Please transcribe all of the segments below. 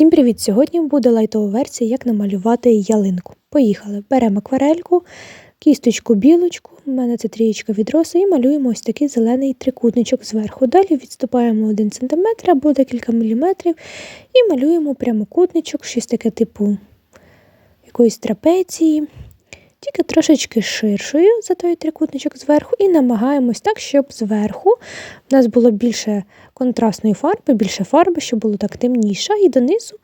Всім привіт! Сьогодні буде лайтова версія, як намалювати ялинку. Поїхали. Беремо акварельку, кісточку білочку, у мене це трієчка від роси, і малюємо ось такий зелений трикутничок зверху. Далі відступаємо 1 см або декілька міліметрів і малюємо прямокутничок, щось таке типу якоїсь трапеції. Тільки трошечки ширшою за той трикутничок зверху, і намагаємось так, щоб зверху в нас було більше контрастної фарби, більше фарби, щоб було так темніше, і донизу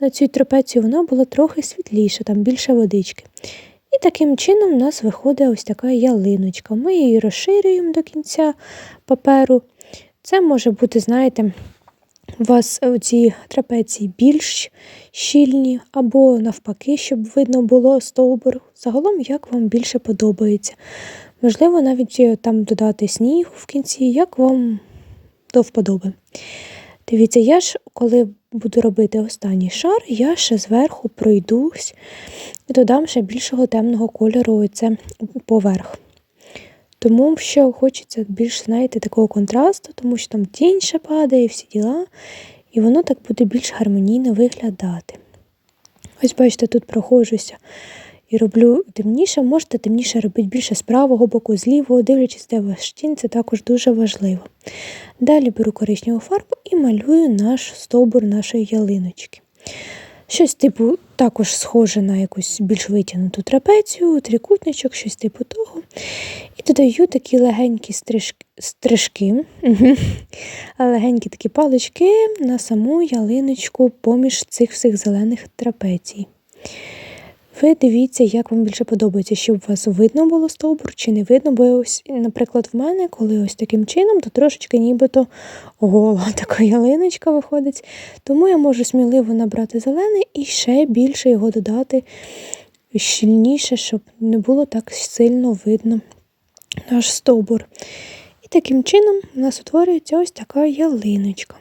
на цю трапецію вона була трохи світліша, там більше водички. І таким чином у нас виходить ось така ялиночка. Ми її розширюємо до кінця паперу. Це може бути, знаєте, у вас ці трапеції більш щільні, або навпаки, щоб видно було стовбур. Загалом, як вам більше подобається. Можливо, навіть е, там додати снігу в кінці, як вам до вподоби. Дивіться, я ж, коли буду робити останній шар, я ще зверху пройдусь і додам ще більшого темного кольору оце поверх. Тому що хочеться більш, знаєте, такого контрасту, тому що там тінь ще падає, всі діла, і воно так буде більш гармонійно виглядати. Ось, бачите, тут проходжуся і роблю темніше, можете темніше робити більше з правого боку, з лівого, дивлячись, де ваш тінь, це також дуже важливо. Далі беру коричневу фарбу і малюю наш стовбур нашої ялиночки. Щось типу також схоже на якусь більш витягнуту трапецію, трикутничок, щось типу того. Додаю такі легенькі стрижки, стрижки легенькі такі палички на саму ялиночку поміж цих всіх зелених трапецій. Ви дивіться, як вам більше подобається, щоб у вас видно було стовбур чи не видно, бо ось, наприклад, в мене, коли ось таким чином, то трошечки нібито гола така ялиночка виходить. Тому я можу сміливо набрати зелений і ще більше його додати щільніше, щоб не було так сильно видно наш стовбур. І таким чином у нас утворюється ось така ялиночка.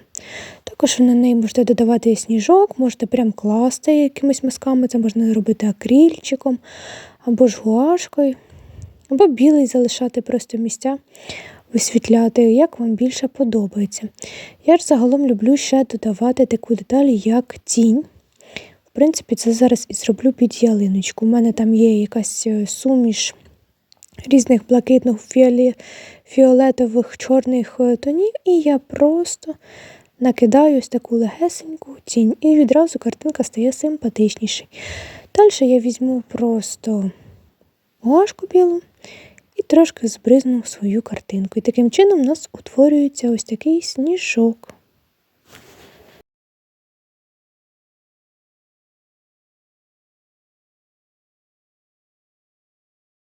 Також на неї можете додавати сніжок, можете прям класти якимись мазками, це можна робити акрильчиком, або ж гуашкою, або білий залишати просто місця, висвітляти, як вам більше подобається. Я ж загалом люблю ще додавати таку деталь, як тінь. В принципі, це зараз і зроблю під ялиночку. У мене там є якась е, суміш різних блакитних, фіолетових, чорних е, тонів, і я просто накидаю ось таку легесеньку тінь, і відразу картинка стає симпатичнішою. Далі я візьму просто гуашку білу і трошки збризну свою картинку. І таким чином у нас утворюється ось такий сніжок.